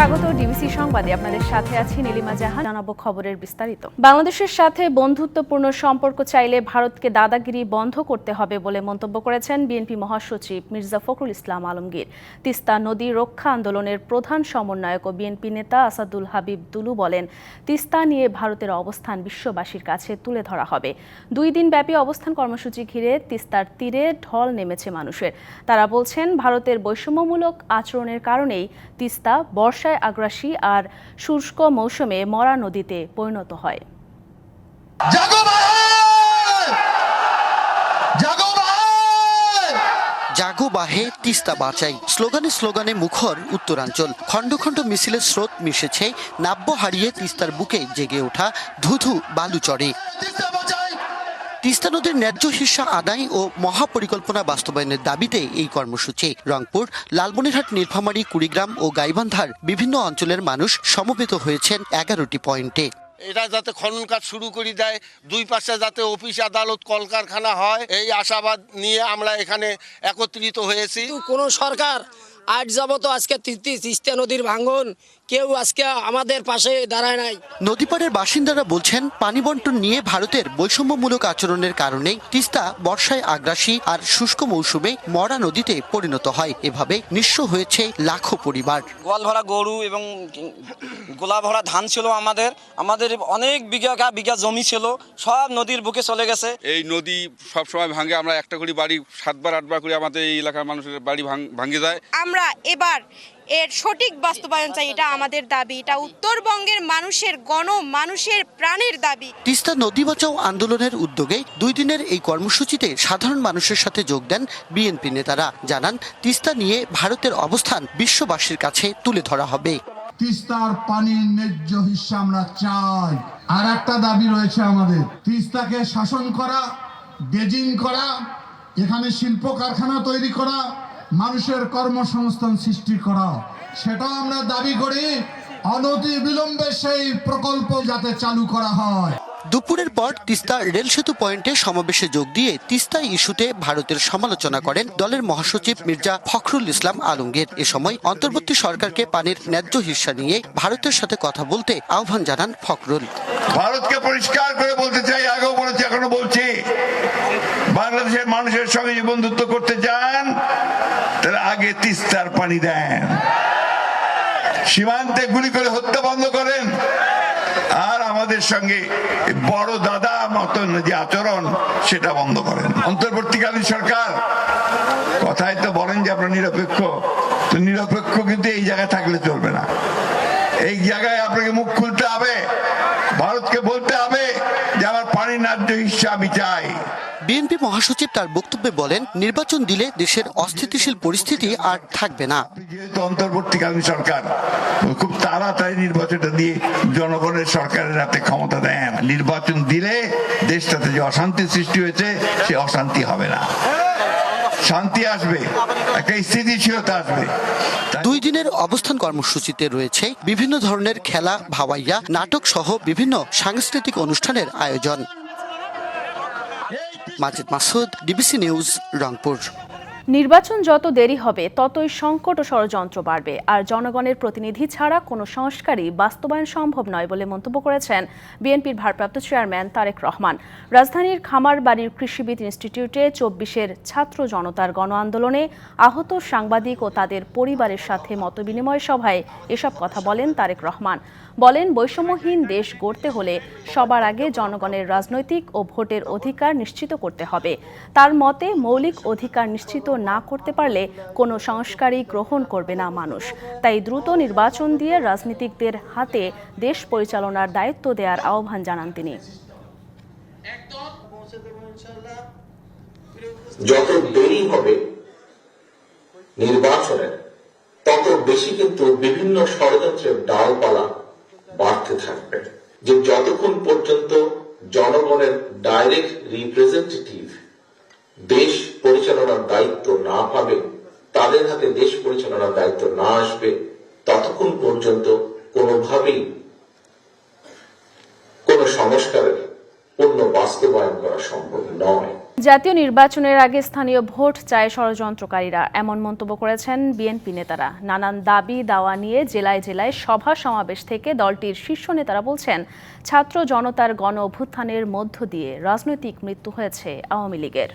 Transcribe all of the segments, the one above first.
স্বাগত ডিবিসি সংবাদে। আপনাদের সাথে আছি নীলিমা জাহান। জানাব খবরের বিস্তারিত। বাংলাদেশের সাথে বন্ধুত্বপূর্ণ সম্পর্ক চাইলে ভারতকে দাদাগিরি বন্ধ করতে হবে বলে মন্তব্য করেছেন বিএনপি মহাসচিব মির্জা ফখরুল ইসলাম আলমগীর। তিস্তা নদী রক্ষা আন্দোলনের প্রধান সমন্বয়ক ও বিএনপি নেতা আসাদুল হাবিব দুলু বলেন, তিস্তা নিয়ে ভারতের অবস্থান বিশ্ববাসীর কাছে তুলে ধরা হবে। দুই দিন ব্যাপী অবস্থান কর্মসূচি ঘিরে তিস্তার তীরে ঢল নেমেছে মানুষের। তারা বলছেন, ভারতের বৈষম্যমূলক আচরণের কারণেই তিস্তা বর্ষায় আগ্রাসী আর শুষ্ক মৌসুমে মরা নদীতে পরিণত হয়। জাগো বাহে! তিস্তা বাঁচাই। স্লোগানে স্লোগানে মুখর উত্তরাঞ্চল। খণ্ড খণ্ড মিছিলের স্রোত মিশেছে। নাব্য হারিয়ে তিস্তার বুকে জেগে ওঠা ধুধু বালুচরে তিস্তা নদীর ন্যায্য হিস্সা আদায় ও মহাপরিকল্পনা বাস্তবায়নের দাবিতে এই কর্মসূচি। রংপুর লালমনিরহাট নীলফামারী কুড়িগ্রাম ও গাইবান্ধার বিভিন্ন অঞ্চলের মানুষ সমবেত হয়েছেন এগারোটি পয়েন্টে। এটা যাতে খনন কাজ শুরু করে দেয় দুই পাশে যাতে অফিস আদালত কলকারখানা হয় এই আশাবাদ নিয়ে আমরা এখানে একত্রিত হয়েছি। কিন্তু কোনো সরকার আজ যাবত আজকে তিস্তা নদীর ভাঙন কেউ আজকে আমাদের পাশে দাঁড়ায় নাই। নদীপাড়ের বাসিন্দারা বলছেন পানি বন্টন নিয়ে ভারতের বৈষম্যমূলক আচরণের কারণে তিস্তা বর্ষায় আগ্রাসী আর শুষ্ক মৌসুমে মরা নদীতে পরিণত হয়। এভাবে নিঃস্ব হয়েছে লাখো পরিবার। গোয়াল ভরা গরু এবং গোলা ভরা ধান ছিল আমাদের। আমাদের অনেক বিঘা বিঘা জমি ছিল সব নদীর বুকে চলে গেছে। এই নদী সব সময় ভাঙে আমরা একটা করে বাড়ি সাতবার আটবার করে আমাদের এই এলাকার মানুষের বাড়ি ভাঙ ভাঙে যায়। আমরা এবার এর সঠিক বাস্তবায়ন চাই এটা আমাদের দাবি। এটা উত্তরবঙ্গের মানুষের গণ মানুষের প্রাণের দাবি। তিস্তা নদী বাঁচাও আন্দোলনের উদ্যোগে দুই দিনের এই কর্মসূচিতে সাধারণ মানুষের সাথে যোগ দেন বিএনপি নেতারা। জানান তিস্তা নিয়ে ভারতের অবস্থান বিশ্ববাসীর কাছে তুলে ধরা হবে। তিস্তার পানির ন্যায্য হিস্সা আমরা চাই। আর একটা দাবি রয়েছে আমাদের তিস্তাকে শাসন করা ডেজিং করা এখানে শিল্প কারখানা তৈরি করা মানুষের কর্মসংস্থান সৃষ্টি করা সেটাও আমরা দাবি করি, অনতি বিলম্বে সেই প্রকল্প যাতে চালু করা হয়। দুপুরের পর তিস্তা রেল সেতু পয়েন্টে সমাবেশে যোগ দিয়ে তিস্তা ইস্যুতে ভারতের সমালোচনা করেন দলের মহাসচিব মির্জা ফখরুল ইসলাম আলমগীর। এ সময় অন্তর্বর্তী সরকারকে পানির ন্যায্য হিস্সা নিয়ে ভারতের সাথে কথা বলতে আহ্বান জানান ফখরুল। ভারতকে পরিষ্কার করে বলতে চাই, আগেও বলেছি, এখনও বলছি, বাংলাদেশের মানুষের সঙ্গে যে বন্ধুত্ব করতে চান, তাহলে আগে তিস্তার পানি দেন। সীমান্তে গুলি করে হত্যা বন্ধ করেন। আর আমাদের সঙ্গে বড় দাদা মতন যে আচরণ, সেটা বন্ধ করেন। অন্তর্বর্তীকালীন সরকার, কথায় তো বলেন যে আপনার নিরপেক্ষ। তো নিরপেক্ষ কিন্তু এই জায়গায় থাকলে চলবে না। এই জায়গায় আপনাকে মুখ খুলতে হবে, ভারতকে বলতে হবে যে আমার পানি ন্যায্য হিসাবে আমি চাই। বিএনপি মহাসচিব তার বক্তব্যে বলেন নির্বাচন দিলে দেশের অস্থিতিশীল পরিস্থিতি আর থাকবে না। অন্তর্বর্তীকালীন সরকার খুব তাড়াতাড়ি নির্বাচনটা দিয়ে জনগণের সরকারের হাতে ক্ষমতা দেন নির্বাচন দিলে দেশটাতে যে অশান্তি সৃষ্টি হয়েছে সে অশান্তি হবে না। শান্তি আসবে একটা স্থিতিশীলতা আসবে। দুই দিনের অবস্থান কর্মসূচিতে রয়েছে বিভিন্ন ধরনের খেলা ভাওয়াইয়া নাটক সহ বিভিন্ন সাংস্কৃতিক অনুষ্ঠানের আয়োজন। Majid Masud DBC news Rangpur. নির্বাচন যত দেরি হবে, ততই সংকট ও ষড়যন্ত্র বাড়বে। আর জনগণের প্রতিনিধি ছাড়া কোনো সংস্কারই বাস্তবায়ন সম্ভব নয় বলে মন্তব্য করেছেন বিএনপির ভারপ্রাপ্ত চেয়ারম্যান তারেক রহমান। রাজধানীর খামারবাড়ির কৃষিবিদ ইনস্টিটিউটে চব্বিশের ছাত্র জনতার গণ আন্দোলনে আহত সাংবাদিক ও তাদের পরিবারের সাথে মতবিনিময় সভায় এসব কথা বলেন তারেক রহমান। বলেন, বৈষম্যহীন দেশ গড়তে হলে সবার আগে জনগণের রাজনৈতিক ও ভোটের অধিকার নিশ্চিত করতে হবে। তার মতে, মৌলিক অধিকার নিশ্চিত না করতে পারলে কোনো সংস্কারই গ্রহণ করবে না মানুষ। তাই দ্রুত নির্বাচন দিয়ে রাজনীতিকদের হাতে দেশ পরিচালনার দায়িত্ব দেওয়ার আহ্বান জানান তিনি। যত দেরি হবে তত বেশি কিন্তু বিভিন্ন ষড়যন্ত্রের ডালপালা বাড়তে থাকবে। যে যতক্ষণ পর্যন্ত জনগণের ডাইরেক্ট রিপ্রেজেন্টেটিভ দেশ পরিচালনার দায়িত্ব না পাবে, তাদের হাতে দেশ পরিচালনার দায়িত্ব না আসবে, ততক্ষণ পর্যন্ত কোনোভাবেই কোন সংস্কারের পূর্ণ বাস্তবায়ন করা সম্ভব নয়। জাতীয় নির্বাচনের আগে স্থানীয় ভোট চায় ষড়যন্ত্রকারীরা, এমন মন্তব্য করেছেন বিএনপি নেতারা। নানান দাবি দাওয়া নিয়ে জেলায় জেলায় সভা সমাবেশ থেকে দলটির শীর্ষ নেতারা বলছেন, ছাত্র জনতার গণ অভ্যুত্থানের মধ্য দিয়ে রাজনৈতিক মৃত্যু হয়েছে আওয়ামী লীগের।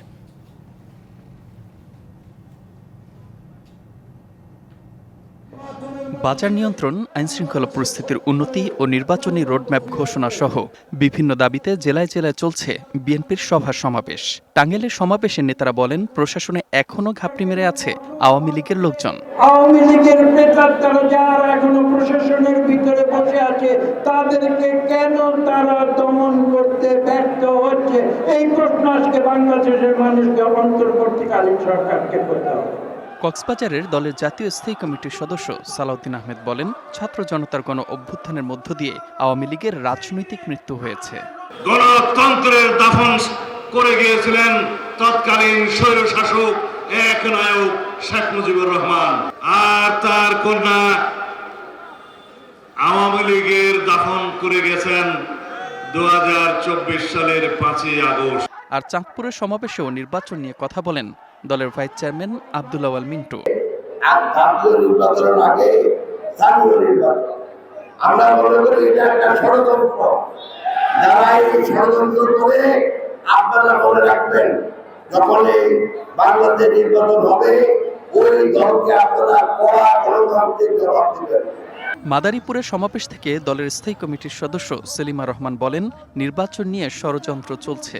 বাজার নিয়ন্ত্রণ, আইনশৃঙ্খলা পরিস্থিতির উন্নতি ও নির্বাচনী রোডম্যাপ ঘোষণা সহ বিভিন্ন দাবিতে জেলায় জেলায় চলছে বিএনপির সভা সমাবেশ। টাঙ্গাইলের সমাবেশে নেতারা বলেন, প্রশাসনে এখনও ঘাপটি মেরে আছে আওয়ামী লীগের লোকজন। আওয়ামী লীগের নেতারা যারা এখনও প্রশাসনের ভিতরে বসে আছে, তাদেরকে কেন তারা দমন করতে ব্যর্থ হচ্ছে? এই প্রশ্ন আজকে বাংলাদেশের মানুষকে অন্তর্বর্তীকালীন সরকারকে করতে হবে। কক্সবাজারের দলের জাতীয় স্থায়ী কমিটির সদস্য সালাউদ্দিন আহমেদ বলেন ছাত্র জনতার গণ অভ্যুত্থানের মধ্য দিয়ে আওয়ামী লীগের রাজনৈতিক মৃত্যু হয়েছে। গণতন্ত্রের দাফন করে গিয়েছিলেন তৎকালীন স্বৈর শাসক এক নায়ক শেখ মুজিবুর রহমান। আর তার কন্যা আওয়ামী লীগের দাফন করে গেছেন দু হাজার চব্বিশ সালের পাঁচই আগস্ট। আর চাঁদপুরের সমাবেশেও নির্বাচন নিয়ে কথা বলেন দলের ভাইস চেয়ারম্যান আব্দুল আওয়াল মিন্টু। আগে মনে করি এটা একটা ষড়যন্ত্র। যারা এই ষড়যন্ত্র করে মনে রাখবেন, যখন নির্বাচন হবে, ওই দলকে আপনারা কড়া গণতান্ত্রিক জবাব দেবেন। মাদারীপুরের সমাবেশ থেকে দলের স্থায়ী কমিটির সদস্য সেলিমা রহমান বলেন, নির্বাচন নিয়ে ষড়যন্ত্র চলছে।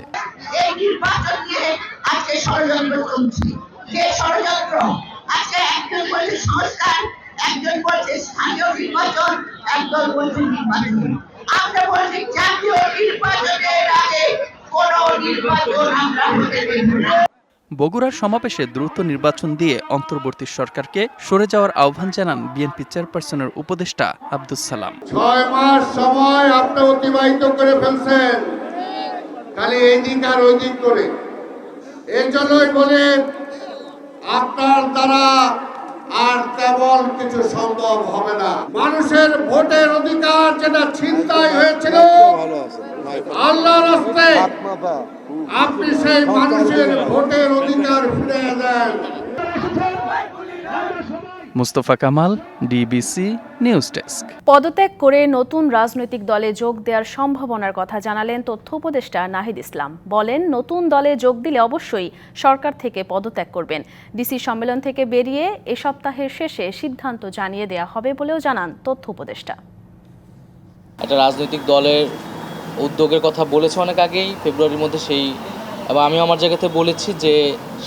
আমরা বলছি জাতীয় নির্বাচনের আগে কোন নির্বাচন আমরা হতে দেব না। বগুড়ার সমাবেশে দ্রুত নির্বাচন দিয়ে অন্তর্বর্তী সরকারকে সরে যাওয়ার আহ্বান জানান বিএনপি চেয়ারপারসনের উপদেষ্টা আব্দুস সালাম। ছয় মাস সময় আপনি অতিবাহিত করে ফেলছেন। খালি এই দিক আর ওই দিক করে। এই জন্যই বলে আপনার দ্বারা আর তেমন কিছু সম্ভব হবে না। মানুষের ভোটের অধিকার যেটা ছিনতাই হয়েছিল আল্লাহ রাস্তায় আপনি সেই মানুষের ভোটের অধিকার ফিরে দেন। Mustafa Kamal DBC news desk পদত্যাগ করে নতুন রাজনৈতিক দলে যোগ দেওয়ার সম্ভাবনার কথা জানালেন তথ্য উপদেষ্টা নাহিদ ইসলাম। বলেন নতুন দলে যোগ দিলে অবশ্যই সরকার থেকে পদত্যাগ করবেন। ডিসি সম্মেলন থেকে বেরিয়ে এ সপ্তাহের শেষে সিদ্ধান্ত জানিয়ে দেয়া হবে বলেও জানান তথ্য উপদেষ্টা। একটা রাজনৈতিক দলের উদ্যোগের কথা বলেছে অনেক আগেই, ফেব্রুয়ারির মধ্যে সেই, এবং আমি আমার জায়গাতে বলেছি যে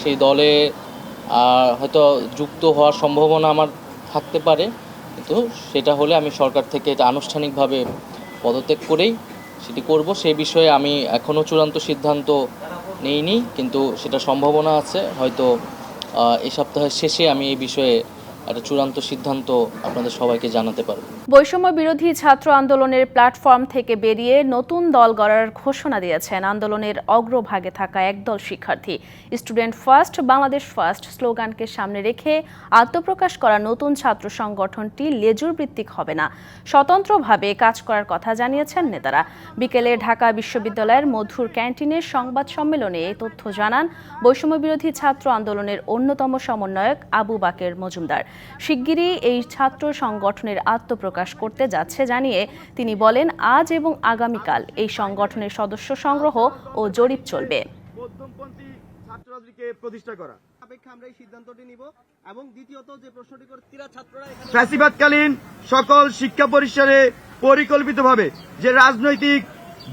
সেই দলে হয়তো যুক্ত হওয়ার সম্ভাবনা আমার থাকতে পারে, কিন্তু সেটা হলে আমি সরকার থেকে এটা আনুষ্ঠানিকভাবে পদত্যাগ করেই সেটি করব। সেই বিষয়ে আমি এখনও চূড়ান্ত সিদ্ধান্ত নেইনি, কিন্তু সেটা সম্ভাবনা আছে। হয়তো এই সপ্তাহের শেষে আমি এই বিষয়ে একটা চূড়ান্ত সিদ্ধান্ত আপনাদের সবাইকে জানাতে পারব। বৈষম্য বিরোধী ছাত্র আন্দোলনের প্ল্যাটফর্ম থেকে বেরিয়ে নতুন দল গড়ার ঘোষণা দিয়েছেন আন্দোলনের অগ্রভাগে থাকা একদল শিক্ষার্থী। স্টুডেন্ট ফার্স্ট, বাংলাদেশ ফার্স্ট স্লোগানকে সামনে রেখে আত্মপ্রকাশ করা নতুন ছাত্র সংগঠনটি লেজুর ভিত্তিক হবে না। স্বতন্ত্রভাবে কাজ করার কথা জানিয়েছেন নেতারা। বিকেলে ঢাকা বিশ্ববিদ্যালয়ের মধুর ক্যান্টিনের সংবাদ সম্মেলনে এই তথ্য জানান বৈষম্য বিরোধী ছাত্র আন্দোলনের অন্যতম সমন্বয়ক আবু বাকের মজুমদার। শিগগিরই এই ছাত্র সংগঠনের আত্মপ্রকাশ করতে যাচ্ছে জানিয়ে তিনি বলেন আজ এবং আগামীকাল এই সংগঠনের সদস্য সংগ্রহ ও জরিপ চলবে। ছাত্ররাজনীতিকে প্রতিষ্ঠা করা। সাপেক্ষে আমরা এই সিদ্ধান্তটি নিব এবং দ্বিতীয়ত যে প্রশ্নটি করছিলা ছাত্ররা ফ্যাসিবাদকালীন সকল শিক্ষা পরিসরে পরিকল্পিতভাবে যে রাজনৈতিক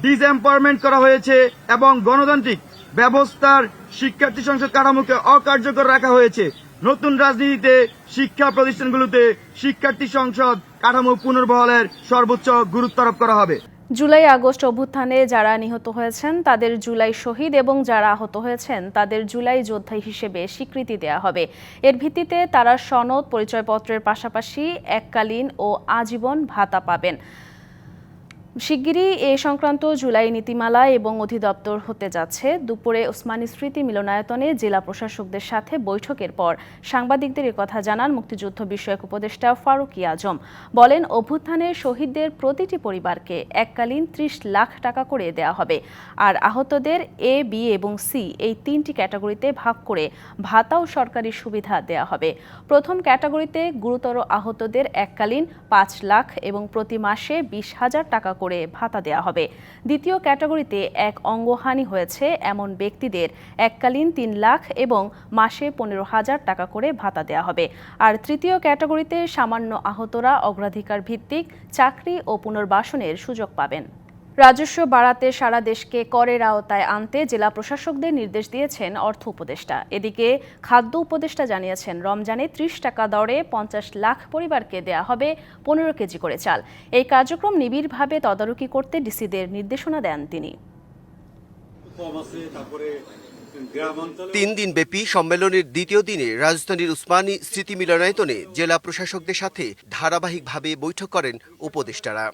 ডিসএম্পাওয়ারমেন্ট করা হয়েছে এবং গণতান্ত্রিক ব্যবস্থার শিক্ষার্থী সংসদ কাঠামোকে অকার্যকর রাখা হয়েছে নতুন রাজনীতিতে, শিক্ষা প্রতিষ্ঠানগুলোতে শিক্ষার্থী সংসদ কাঠামো পুনর্বহলের সর্বোচ্চ গুরুত্ব আরোপ করা হবে। জুলাই আগস্ট অভ্যুত্থানে যারা নিহত হয়েছেন, তাদের জুলাই শহীদ এবং যারা আহত হয়েছেন, তাদের জুলাই যোদ্ধা হিসেবে স্বীকৃতি দেয়া হবে। এর ভিত্তিতে তারা সনদ, পরিচয়পত্রের পাশাপাশি এককালীন ও আজীবন ভাতা পাবেন। শিগগিরই এ সংক্রান্ত জুলাই নীতিমালা এবং অধিদপ্তর হতে যাচ্ছে। দুপুরে ওসমানী স্মৃতি মিলনায়তনে জেলা প্রশাসকদের সাথে বৈঠকের পর সাংবাদিকদের কথা জানান মুক্তিযুদ্ধ বিষয়ক উপদেষ্টা ফারুকি আজম। বলেন, অভ্যুত্থানে শহীদদের প্রতিটি পরিবারকে এককালীন ত্রিশ লাখ টাকা করে দেওয়া হবে। আর আহতদের এ, বি এবং সি এই তিনটি ক্যাটাগরিতে ভাগ করে ভাতা ও সরকারি সুবিধা দেওয়া হবে। প্রথম ক্যাটাগরিতে গুরুতর আহতদের এককালীন পাঁচ লাখ এবং প্রতি মাসে বিশ হাজার টাকা করে ভাতা দেওয়া হবে। দ্বিতীয় ক্যাটাগরিতে এক অঙ্গহানি হয়েছে এমন ব্যক্তিদের। এককালীন তিন লাখ এবং মাসে পনেরো হাজার টাকা করে ভাতা দেওয়া হবে। আর তৃতীয় ক্যাটাগরিতে সামান্য আহতরা অগ্রাধিকার ভিত্তিক চাকরি ও পুনর্বাসনের সুযোগ পাবেন। রাজস্ব বাড়াতে সারা দেশকে করের আওতায় আনতে জেলা প্রশাসকদের নির্দেশ দিয়েছেন অর্থ উপদেষ্টা। এদিকে খাদ্য উপদেষ্টা জানিয়েছেন, রমজানে ত্রিশ টাকা দরে পঞ্চাশ লাখ পরিবারকে দেয়া হবে পনেরো কেজি করে চাল। এই কার্যক্রম নিবিড়ভাবে তদারকি করতে ডিসিদের নির্দেশনা দেন তিনি। তিন দিন ব্যাপী সম্মেলনের দ্বিতীয় দিনে রাজধানীর উসমানী স্মৃতি মিলনায়তনে জেলা প্রশাসকদের সাথে ধারাবাহিকভাবে বৈঠক করেন উপদেষ্টারা।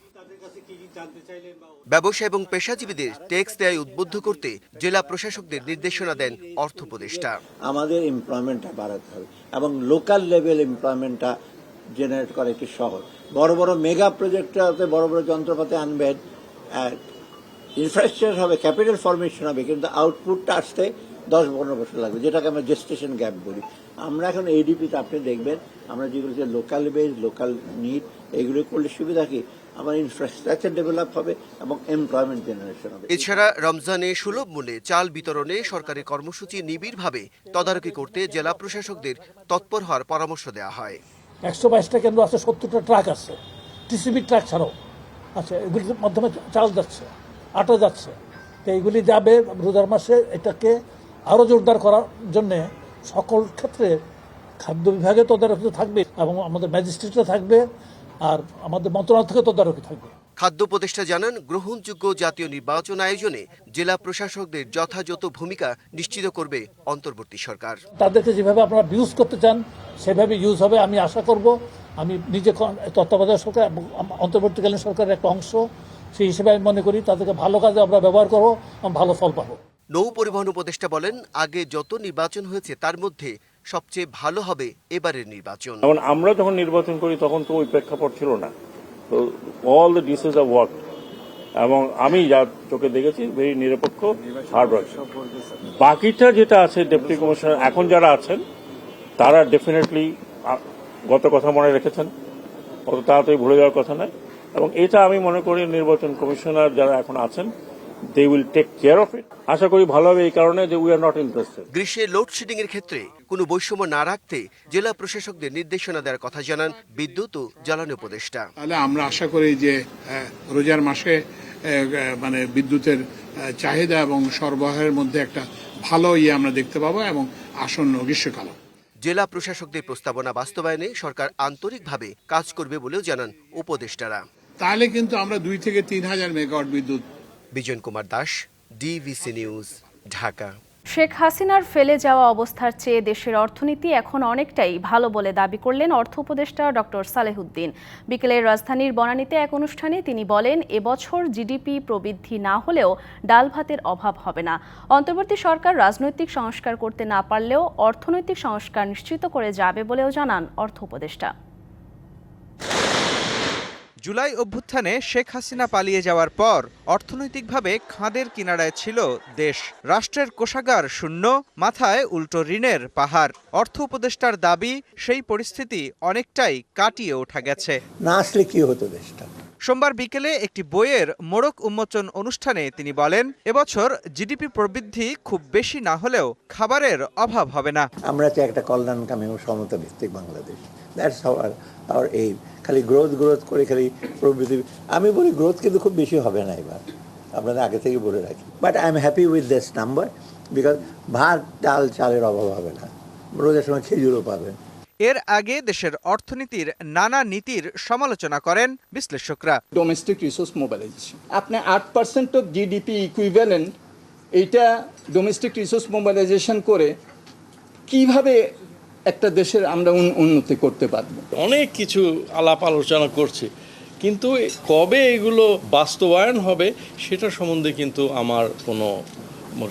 ব্যবসা এবং পেশাজীবীদের ট্যাক্স দেয় উদ্বুদ্ধ করতে জেলা প্রশাসকদের নির্দেশনা দেন অর্থ উপদেষ্টা। আমাদের এমপ্লয়মেন্টটা বাড়াতে হবে এবং লোকাল লেভেল এমপ্লয়মেন্টটা জেনারেট করা একটু সহজ বড় বড় মেগা প্রজেক্টটাতে বড় বড় যন্ত্রপাতি আনবেন ইনফ্রাস্ট্রাকচার হবে ক্যাপিটাল ফরমেশন হবে, কিন্তু আউটপুটটা আসতে দশ পনেরো বছর লাগবে, যেটাকে আমরা জেস্টেশন গ্যাপ বলি। আমরা এখন এডিপিতে আপনি দেখবেন, আমরা যেগুলো যে লোকাল বেস লোকাল নিড এগুলো করলে সুবিধা কি? আমার ইনফ্রাস্ট্রাকচার ডেভেলপ হবে এবং এমপ্লয়মেন্ট জেনারেশন হবে। এছাড়া রমজানে সুলভ মূল্যে চাল বিতরণে সরকারি কর্মসূচি নিবিড়ভাবে তদারকি করতে জেলা প্রশাসকদের তৎপর হওয়ার পরামর্শ দেওয়া হয়। একশো বাইশটা কেন্দ্র আছে সত্তরটা ট্রাক আছে। টিসিবি ট্রাক ছাড়াও আচ্ছা এগুলির মাধ্যমে চাল যাচ্ছে আটা যাচ্ছে। তো এইগুলি যাবে রোজার মাসে এটাকে আরও জোরদার করার জন্যে সকল ক্ষেত্রে খাদ্য বিভাগে তদারকি থাকবে এবং আমাদের ম্যাজিস্ট্রেটরা থাকবে। আর আমাদের মন্ত্রণালয় থেকে তদারকি থাকবে। খাদ্য উপদেষ্টা জানান গ্রহণযোগ্য জাতীয় নির্বাচন আয়োজনে জেলা প্রশাসকদের যথাযথ ভূমিকা নিশ্চিত করবে অন্তর্বর্তী সরকার। তাদেরকে যেভাবে আপনারা ইউজ করতে চান সেভাবে ইউজ হবে আমি আশা করব। আমি নিজে তত্ত্বাবধায়ক সরকার অন্তর্বর্তীকালীন সরকারের একটা অংশ সেই হিসেবে আমি মনে করি তাদেরকে ভালো কাজে আমরা ব্যবহার করব এবং ভালো ফল পাবো। নৌ পরিবহন উপদেষ্টা বলেন আগে যত নির্বাচন হয়েছে তার মধ্যে সবচেয়ে ভালো হবে এবারের নির্বাচন। আমরা যখন নির্বাচন করি, তখন তো ওই প্রেক্ষাপট ছিল না। তো all the diseases of work এবং আমি যা চোখে দেখেছি ভেরি নিরপেক্ষ হার্ডওয়ার্ক বাকিটা যেটা আছে ডেপুটি কমিশনার এখন যারা আছেন, তারা ডেফিনেটলি গত কথা মনে রেখেছেন। অত তাড়াতাড়ি ভুলে যাওয়ার কথা নয়। এবং এটা আমি মনে করি নির্বাচন কমিশনার যারা এখন আছেন they will take care of it আশা করি ভালো হবে এই কারণে যে উই আর নট ইন্টারেস্টেড গ্রীষ্মে লোডশেডিং এর ক্ষেত্রে কোনো বৈষম্য না রাখতে জেলা প্রশাসকদের নির্দেশনা দেওয়ার কথা জানান বিদ্যুৎ ও জ্বালানি উপদেষ্টা। তাহলে আমরা আশা করি যে রোজার মাসে মানে বিদ্যুতের চাহিদা এবং সরবরাহের মধ্যে একটা ভালো ইয়ে আমরা দেখতে পাবো এবং আসন্ন গ্রীষ্মকাল জেলা প্রশাসকদের প্রস্তাবনা বাস্তবায়নে সরকার আন্তরিকভাবে কাজ করবে বলেও জানান উপদেষ্টারা। তাহলে কিন্তু আমরা দুই থেকে তিন হাজার মেগাওয়াট বিদ্যুৎ বিজন কুমার দাস ডিভিসি নিউজ ঢাকা। শেখ হাসিনার ফেলে যাওয়া অবস্থার চেয়ে দেশের অর্থনীতি এখন অনেকটাই ভালো বলে দাবি করলেন অর্থ উপদেষ্টা ডক্টর সালেহুদ্দিন বিকেলে রাজধানীর বনানীতে এক অনুষ্ঠানে তিনি বলেন, এবছর জিডিপি প্রবৃদ্ধি না হলেও ডাল ভাতের অভাব হবে না। অন্তর্বর্তী সরকার রাজনৈতিক সংস্কার করতে না পারলেও অর্থনৈতিক সংস্কার নিশ্চিত করে যাবে বলেও জানান অর্থ উপদেষ্টা। জুলাই অভ্যুত্থানে শেখ হাসিনা পালিয়ে যাওয়ার পর অর্থনৈতিকভাবে খাদের কিনারায় ছিল দেশ। রাষ্ট্রের কোষাগার শূন্য মাথায় উল্টো ঋণের পাহাড়। অর্থ উপদেষ্টার দাবি সেই পরিস্থিতি অনেকটাই কাটিয়ে ওঠা গেছে। না আসলে কি হতো দেশটা? সোমবার বিকেলে একটি বইয়ের মোড়ক উন্মোচন অনুষ্ঠানে তিনি বলেন এবছর জিডিপি প্রবৃদ্ধি খুব বেশি না হলেও খাবারের অভাব হবে না। আমরা চাই একটা কল্যাণকামী ও সমতা ভিত্তিক Bangladesh. That's our our aim খালি গ্রোথ গ্রোথ করে খালি প্রবৃদ্ধি আমি বলি গ্রোথ কিন্তু খুব বেশি হবে না এবার। আপনাদের আগে থেকে বলে রাখি। But I am happy with this number because ভাত ডাল চালের অভাব হবে না। রোজার সময় খেজুরও পাবেন। এর আগে দেশের অর্থনীতির নানা নীতির সমালোচনা করেন বিশ্লেষকরা। ডোমেস্টিক রিসোর্স মোবিলাইজেশন আপনি আট পার্সেন্ট অফ জিডিপি ইকুইভ্যালেন্ট এইটা ডোমেস্টিক রিসোর্স মোবাইলাইজেশন করে কীভাবে একটা দেশের আমরা উন- উন্নতি করতে পারব। অনেক কিছু আলাপ আলোচনা করছি, কিন্তু কবে এগুলো বাস্তবায়ন হবে সেটা সম্বন্ধে কিন্তু আমার কোনো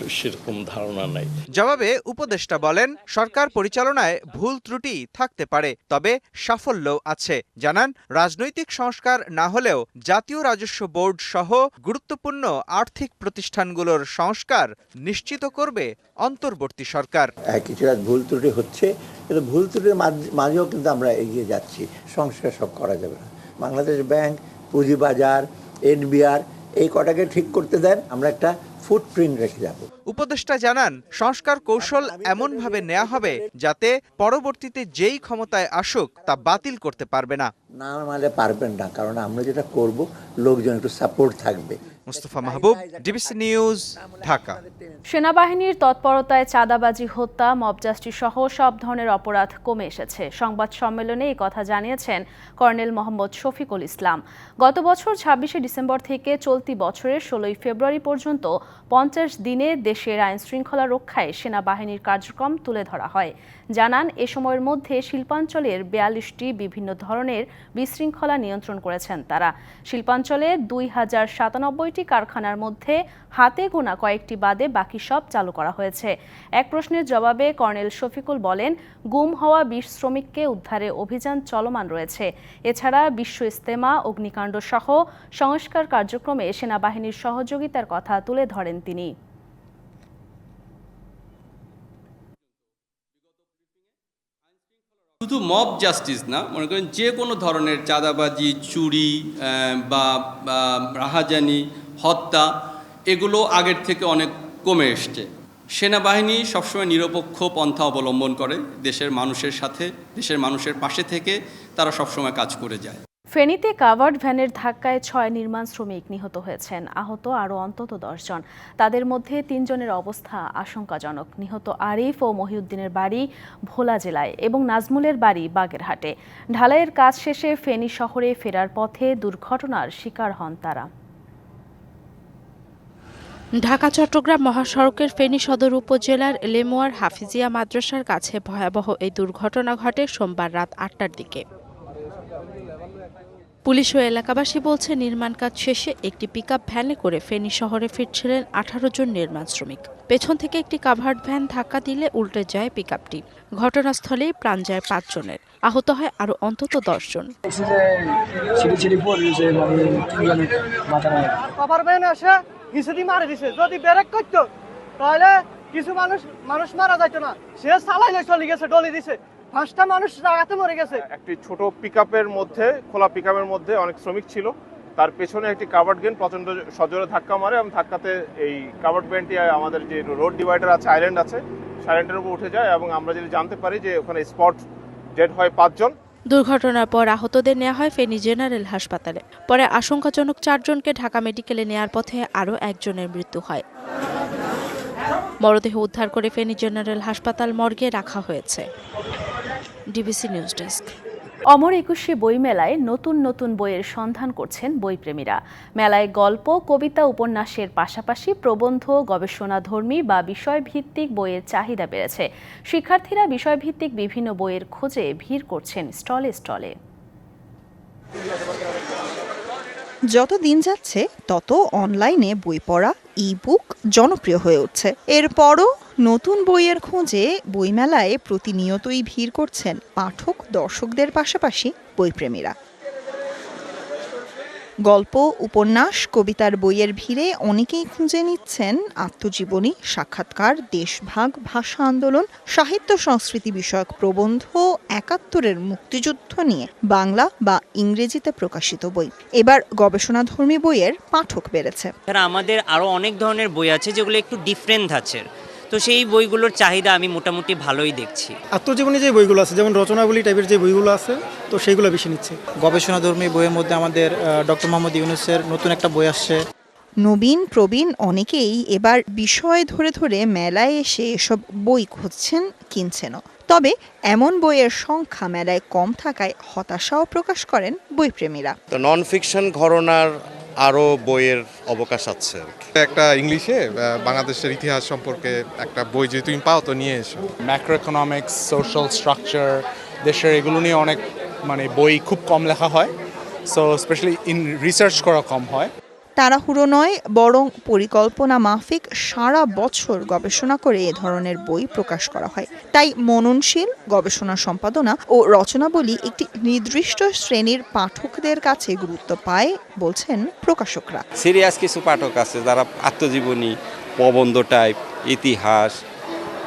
সেরকম ধারণা নাই। জবাবে উপদেষ্টা বলেন সরকার পরিচালনায় ভুল ত্রুটি থাকতে পারে তবে সাফল্য আছে। জানান রাজনৈতিক সংস্কার না হলেও জাতীয় রাজস্ব বোর্ড সহ গুরুত্বপূর্ণ আর্থিক প্রতিষ্ঠানগুলোর সংস্কার নিশ্চিত করবে অন্তর্বর্তী সরকার। হ্যাঁ, কিছুটা ভুল ত্রুটি হচ্ছে কিন্তু ভুল ত্রুটির মাঝ- মাঝেও কিন্তু আমরা এগিয়ে যাচ্ছি। সংস্কার সব করা যাবে না। বাংলাদেশ ব্যাংক পুঁজিবাজার এনবিআর এই কটাকে ঠিক করতে দেন। আমরা একটা ফুটপ্রিন্ট রেখে যাব। উপদেষ্টা জানান সংস্কার কৌশল এমনভাবে নেওয়া হবে যাতে পরবর্তীতে যেই ক্ষমতায় আসুক তা বাতিল করতে পারবে না। না মানে পারবেন না কারণ আমরা যেটা করব লোকজন একটু সাপোর্ট থাকবে। Mustafa Mahbub, DBC news, Dhaka. সেনাবাহিনীর তৎপরতায় চাঁদাবাজি, হত্যা, মব জাস্টিস সহ সব ধরনের অপরাধ কমে এসেছে। সংবাদ সম্মেলনে এই কথা জানিয়েছেন কর্নেল মোহাম্মদ শফিকুল ইসলাম। গত বছর ছাব্বিশে ডিসেম্বর থেকে চলতি বছরের ষোলোই ফেব্রুয়ারি পর্যন্ত পঞ্চাশ দিনে দেশের আইন শৃঙ্খলা রক্ষায় সেনাবাহিনীর কার্যক্রম তুলে ধরা হয়। জানান, এ সময়ের মধ্যে শিল্পাঞ্চলের বিয়াল্লিশটি বিভিন্ন ধরনের বিশৃঙ্খলা নিয়ন্ত্রণ করেছেন তারা। শিল্পাঞ্চলে দুই হাজার সাতানব্বইটি কারখানার মধ্যে হাতে গোনা কয়েকটি বাদে বাকি সব চালু করা হয়েছে। এক প্রশ্নের জবাবে কর্নেল শফিকুল বলেন, গুম হওয়া বিশ শ্রমিককে উদ্ধারে অভিযান চলমান রয়েছে। এছাড়া বিশ্ব ইস্তেমা অগ্নিকাণ্ড সহ সংস্কার কার্যক্রমে সেনাবাহিনীর সহযোগিতার কথা তুলে ধরেন তিনি। শুধু মব জাস্টিস না, মনে করেন যে কোনো ধরনের চাঁদাবাজি, চুরি বা, রাহাজানি, হত্যা, এগুলো আগের থেকে অনেক কমে এসছে। সেনাবাহিনী সবসময় নিরপেক্ষ পন্থা অবলম্বন করে, দেশের মানুষের সাথে, দেশের মানুষের পাশে থেকে তারা সবসময় কাজ করে যায়। ফেনীতে কাভার্ড ভ্যানের ধাক্কায় ছয় নির্মাণ শ্রমিক নিহত হয়েছেন, আহত আরও অন্তত দশজন। তাদের মধ্যে তিনজনের অবস্থা আশঙ্কাজনক। নিহত আরিফ ও মহিউদ্দিনের বাড়ি ভোলা জেলায় এবং নাজমুলের বাড়ি বাগেরহাটে। ঢালাইয়ের কাজ শেষে ফেনী শহরে ফেরার পথে দুর্ঘটনার শিকার হন তারা। ঢাকা, চট্টগ্রাম মহাসড়কের ফেনী সদর উপজেলার লেমুয়ার হাফিজিয়া মাদ্রাসার কাছে ভয়াবহ এই দুর্ঘটনা ঘটে সোমবার রাত আটটার দিকে। পুলিশ ও এলাকাবাসী বলছে, নির্মাণ কাজ শেষে একটি পিকআপ ভ্যানে করে ফেনী শহরে ফিরছিলেন আঠারো জন নির্মাণ শ্রমিক। পেছন থেকে একটি কাভার্ড ভ্যান ধাক্কা দিলে উল্টে যায় পিকআপটি ঘটনাস্থলেই প্রাণ যায় পাঁচজনের আহত হয় আরও অন্তত দশজন কভার ভ্যান দিছে। যদি করতো, তাহলে কিছু মানুষ মানুষ মারা যাইতো না। সে চালাইলে চলে গেছে, ডলি দিছে। পাঁচটা মানুষ জায়গাতে মরে গেছে। একটি ছোট পিকআপের মধ্যে খোলা পিকআপের মধ্যে অনেক শ্রমিক ছিল। তার পেছনে একটি কাভার্ড গেন প্রচণ্ড সজোরে ধাক্কা মারে এবং ধাক্কাতে এই কাভার্ড ভ্যানটি আমাদের যে রোড ডিভাইডার আছে আইল্যান্ড আছে সাইল্যান্ডের উপর উঠে যায় এবং আমরা যদি জানতে পারি যে ওখানে স্পট ডেড হয় পাঁচজন। দুর্ঘটনার পর আহতদের নেওয়া হয় ফেনী জেনারেল হাসপাতালে। পরে আশঙ্কাজনক চারজনকে ঢাকা মেডিকেলে নেয়ার পথে আরও একজনের মৃত্যু হয়। মরদেহ উদ্ধার করে ফেনী জেনারেল হাসপাতাল মর্গে রাখা হয়েছে। DBC news desk. অমর একুশে বইমেলায় নতুন নতুন বইয়ের সন্ধান করছেন বইপ্রেমীরা। মেলায় গল্প কবিতা উপন্যাসের পাশাপাশি প্রবন্ধ গবেষণাধর্মী বা বিষয়ভিত্তিক বইয়ের চাহিদা বেড়েছে। শিক্ষার্থীরা বিষয়ভিত্তিক বিভিন্ন বইয়ের খোঁজে ভিড় করছেন স্টলে স্টলে। যত দিন যাচ্ছে তত অনলাইনে বই পড়া ই বুক জনপ্রিয় হয়ে উঠছে। এরপরও নতুন বইয়ের খোঁজে বইমেলায় প্রতিনিয়তই ভিড় করছেন পাঠক দর্শকদের পাশাপাশি বইপ্রেমীরা। গল্প, উপন্যাস, কবিতার বইয়ের ভিড়ে অনেকেই খুঁজে নিচ্ছেন আত্মজীবনী, সাক্ষাৎকার, দেশভাগ, ভাষা আন্দোলন, সাহিত্য সংস্কৃতি বিষয়ক প্রবন্ধ, একাত্তরের মুক্তিযুদ্ধ নিয়ে বাংলা বা ইংরেজিতে প্রকাশিত বই। এবার গবেষণাধর্মী বইয়ের পাঠক বেড়েছে। আমাদের আরও অনেক ধরনের বই আছে যেগুলো একটু ডিফারেন্ট ধাঁচের তো সেই বইগুলোর চাহিদা আমি মোটামুটি ভালোই দেখছি। আত্মজীবনী যে বইগুলো আছে যেমন রচনাবলী টাইপের যে বইগুলো আছে তো সেইগুলো বেশি নিচ্ছে। গবেষণাধর্মী বইয়ের মধ্যে আমাদের ডক্টর মোহাম্মদ ইউনুসের নতুন একটা বই আসছে। নবীন প্রবীণ অনেকেই এবার বিষয় ধরে ধরে মেলায় এসে এসব বই খুঁজছেন কিনছেনও। তবে এমন বইয়ের সংখ্যা মেলায় কম থাকায় হতাশাও প্রকাশ করেন বইপ্রেমীরা। তো নন ফিকশন ঘরনার আরও বইয়ের অবকাশ আছে একটা ইংলিশে বাংলাদেশের ইতিহাস সম্পর্কে একটা বই যদি তুমি পাও তো নিয়ে এসো। ম্যাক্রো ইকোনমিক্স সোশ্যাল স্ট্রাকচার দেশের এগুলো নিয়ে অনেক মানে বই খুব কম লেখা হয়। সো স্পেশালি ইন রিসার্চ করা কম হয়। তাড়াহুড়ো নয়, বরং পরিকল্পনা মাফিক সারা বছর গবেষণা করে এ ধরনের বই প্রকাশ করা হয়। তাই মননশীল গবেষণা সম্পাদনা ও রচনাবলী একটি নির্দিষ্ট শ্রেণির পাঠকদের কাছে গুরুত্ব পায়, বলছেন প্রকাশকরা। সিরিয়াস কিছু পাঠক আছে যারা আত্মজীবনী, প্রবন্ধ টাইপ, ইতিহাস,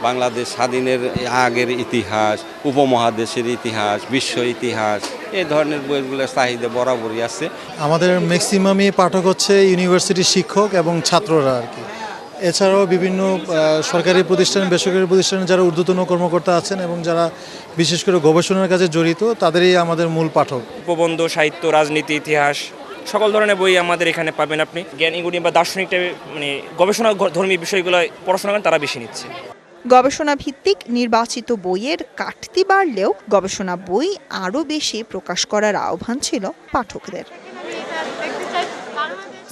বাংলাদেশ স্বাধীনের আগের ইতিহাস, উপমহাদেশের ইতিহাস, বিশ্ব ইতিহাস এই ধরনের বইগুলোর চাহিদা বরাবরই আছে। আমাদের ম্যাক্সিমামই পাঠক হচ্ছে ইউনিভার্সিটির শিক্ষক এবং ছাত্ররা আর কি। এছাড়াও বিভিন্ন সরকারি প্রতিষ্ঠান বেসরকারি প্রতিষ্ঠানে যারা ঊর্ধ্বতন কর্মকর্তা আছেন এবং যারা বিশেষ করে গবেষণার কাজে জড়িত তাদেরই আমাদের মূল পাঠক। প্রবন্ধ সাহিত্য রাজনীতি ইতিহাস সকল ধরনের বই আমাদের এখানে পাবেন আপনি। জ্ঞানীগুণী বা দার্শনিক টাইপের মানে গবেষণা ধর্মী বিষয়গুলো পড়াশোনা করেন তারা বেশি নিচ্ছে। গবেষণা ভিত্তিক নির্বাচিত বইয়ের কাটতি বাড়লেও গবেষণা বই আরও বেশি প্রকাশ করার আহ্বান ছিল পাঠকদের।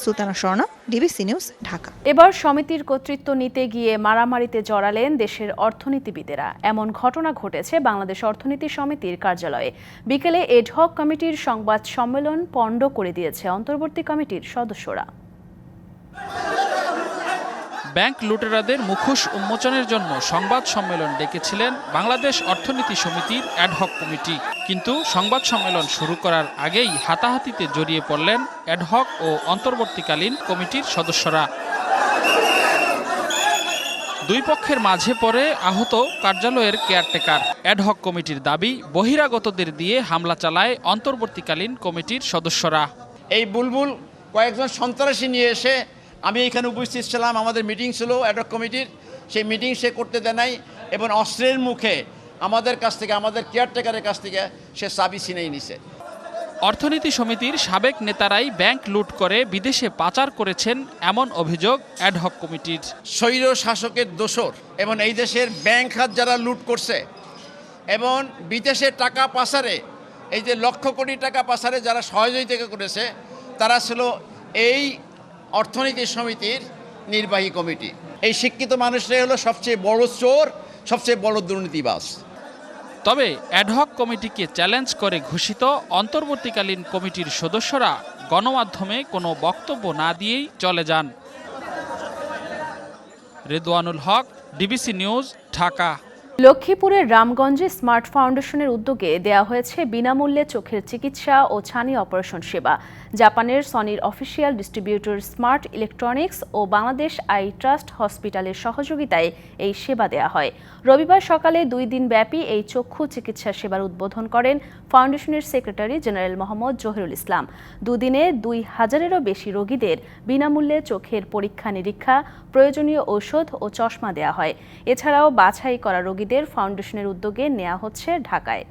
Sultana Swarna DBC news Dhaka. এবার সমিতির কর্তৃত্ব নিতে গিয়ে মারামারিতে জড়ালেন দেশের অর্থনীতিবিদেরা। এমন ঘটনা ঘটেছে বাংলাদেশ অর্থনীতি সমিতির কার্যালয়ে। বিকেলে এডহক কমিটির সংবাদ সম্মেলন পণ্ড করে দিয়েছে অন্তর্বর্তী কমিটির সদস্যরা। ব্যাংক লুটেরাদের মুখোশ উন্মোচনের জন্য সংবাদ সম্মেলন ডেকেছিলেন বাংলাদেশ অর্থনীতি সমিতির অ্যাডহক কমিটি। কিন্তু সংবাদ সম্মেলন শুরু করার আগেই হাতাহাতিতে জড়িয়ে পড়লেন অ্যাডহক ও অন্তর্বর্তীকালীন কমিটির সদস্যরা। দুই পক্ষের মাঝে পড়ে আহত কার্যালয়ের কেয়ারটেকার। অ্যাডহক কমিটির দাবি বহিরাগতদের দিয়ে হামলা চালায় অন্তর্বর্তীকালীন কমিটির সদস্যরা। এই বুলবুল কয়েকজন সন্ত্রাসী নিয়ে এসে আমি এখানে উপস্থিত ছিলাম আমাদের মিটিং ছিল অ্যাডক কমিটির সেই মিটিং সে করতে দেয় নাই এবং অস্ত্রের মুখে আমাদের কাছ থেকে আমাদের কেয়ারটেকারের কাছ থেকে সে চাবি ছিনেই নিছে। অর্থনীতি সমিতির সাবেক নেতারাই ব্যাংক লুট করে বিদেশে পাচার করেছেন এমন অভিযোগ অ্যাডহক কমিটির স্বৈর শাসকের দোসর এবং এই দেশের ব্যাংক খাত যারা লুট করছে এবং বিদেশে টাকা পাচারে এই যে লক্ষ কোটি টাকা পাচারে যারা সহযোগিতা করেছে তারা ছিল এই অর্থনীতি সমিতির নির্বাহী কমিটি। এই শিক্ষিত মানুষরাই হলো সবচেয়ে বড় চোর, সবচেয়ে বড় দুর্নীতিবাস তবে অ্যাডহক কমিটিকে চ্যালেঞ্জ করে ঘোষিত অন্তর্বর্তীকালীন কমিটির সদস্যরা গণমাধ্যমে কোনো বক্তব্য না দিয়েই চলে যান। Redwanul Haque DBC news Dhaka. লক্ষ্মীপুরের রামগঞ্জে স্মার্ট ফাউন্ডেশনের উদ্যোগে দেয়া হয়েছে বিনামূল্যে চোখের চিকিৎসা ও ছানি অপারেশন সেবা। জাপানের সনির অফিসিয়াল ডিস্ট্রিবিউটর স্মার্ট ইলেকট্রনিক্স ও বাংলাদেশ আই ট্রাস্ট হসপিটালের সহযোগিতায় এই সেবা দেয়া হয়। রবিবার সকালে দুই দিন ব্যাপী এই চক্ষু চিকিৎসা সেবার উদ্বোধন করেন ফাউন্ডেশনের সেক্রেটারি জেনারেল মোহাম্মদ জহিরুল ইসলাম। দুদিনে দুই হাজারেরও বেশি রোগীদের বিনামূল্যে চোখের পরীক্ষা নিরীক্ষা প্রয়োজনীয় ঔষধ ও চশমা দেয়া হয়। এছাড়াও বাছাই করা রোগীদের ফাউন্ডেশনের উদ্যোগে নেওয়া হচ্ছে ঢাকায়।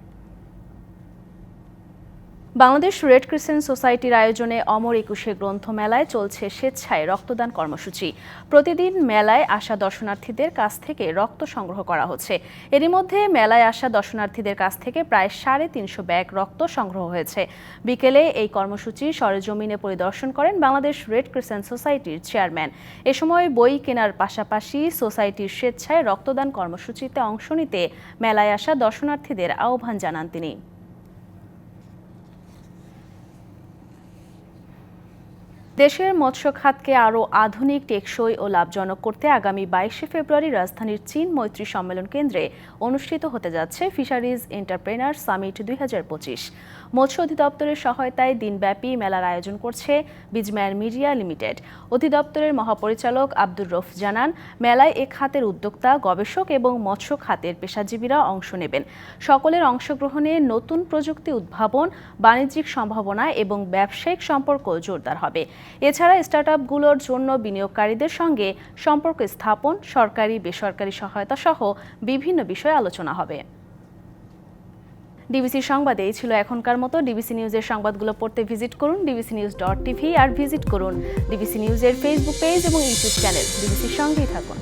বাংলাদেশ রেড ক্রিসেন্ট সোসাইটির আয়োজনে অমর একুশে গ্রন্থমেলায় চলছে স্বেচ্ছায় রক্তদান কর্মসূচি। প্রতিদিন মেলায় আসা দর্শনার্থীদের কাছ থেকে রক্ত সংগ্রহ করা হচ্ছে। এরই মধ্যে মেলায় আসা দর্শনার্থীদের কাছ থেকে প্রায় সাড়ে তিনশো ব্যাগ রক্ত সংগ্রহ হয়েছে। বিকেলে এই কর্মসূচি সরেজমিনে পরিদর্শন করেন বাংলাদেশ রেড ক্রিসেন্ট সোসাইটির চেয়ারম্যান। এ সময় বই কেনার পাশাপাশি সোসাইটির স্বেচ্ছায় রক্তদান কর্মসূচিতে অংশ নিতে মেলায় আসা দর্শনার্থীদের আহ্বান জানান তিনি। দেশের মৎস্য খাতকে আরও আধুনিক, টেকসই ও লাভজনক করতে আগামী বাইশে ফেব্রুয়ারি রাজধানীর চীন মৈত্রী সম্মেলন কেন্দ্রে অনুষ্ঠিত হতে যাচ্ছে ফিশারিজ এন্টারপ্রেনার সামিট দুই হাজার পঁচিশ। মৎস্য অধিদপ্তরের সহায়তায় দিনব্যাপী মেলার আয়োজন করছে বিজম্যান মিডিয়া লিমিটেড। অধিদপ্তরের মহাপরিচালক আব্দুর রফ জানান, মেলায় এ খাতের উদ্যোক্তা, গবেষক এবং মৎস্য খাতের পেশাজীবীরা অংশ নেবেন। সকলের অংশগ্রহণে নতুন প্রযুক্তি উদ্ভাবন, বাণিজ্যিক সম্ভাবনা এবং ব্যবসায়িক সম্পর্ক জোরদার হবে। এছাড়া স্টার্টআপগুলোর জন্য বিনিয়োগকারীদের সঙ্গে সম্পর্ক স্থাপন, সরকারি, বেসরকারি সহায়তা সহ বিভিন্ন বিষয়ে আলোচনা হবে। ডিবিসি সংবাদে, এই ছিল এখনকার মতো। ডিবিসি নিউজের সংবাদগুলো পড়তে ভিজিট করুন। ডিবিসি নিউজ ডট টিভি আর ভিজিট করুন। ডিবিসি নিউজের ফেসবুক পেজ এবং ইউটিউব চ্যানেল ডিবিসির সঙ্গেই থাকুন।